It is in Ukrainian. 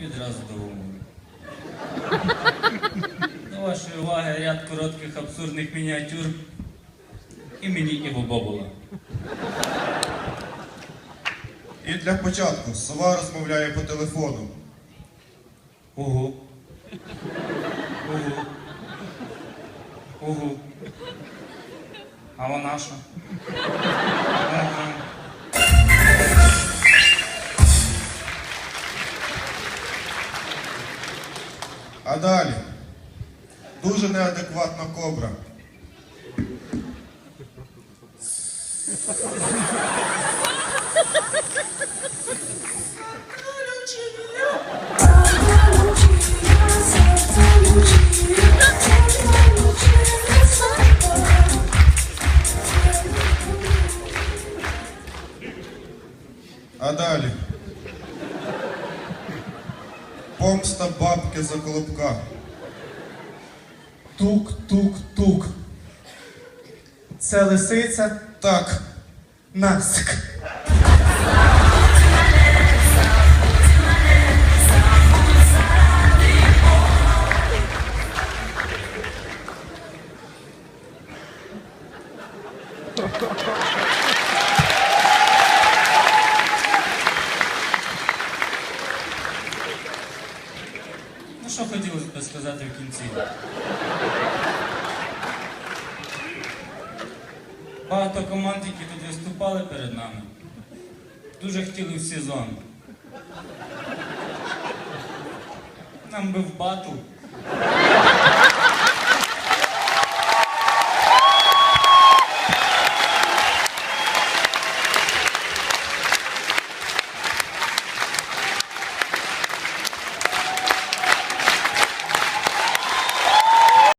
І відразу до гумору. До вашої уваги ряд коротких абсурдних мініатюр. І мені Іво Бобола. І для початку сова розмовляє по телефону. Угу. Угу. Угу. А вона що? Ага. А далі. Дуже неадекватна кобра. А далі. Помста бабки за колобка. Тук-тук-тук. Це лисиця Так, Насик. Що хотілося б сказати в кінці? Багато команд, які тут виступали перед нами, дуже хотіли в сезон. Нам би в бату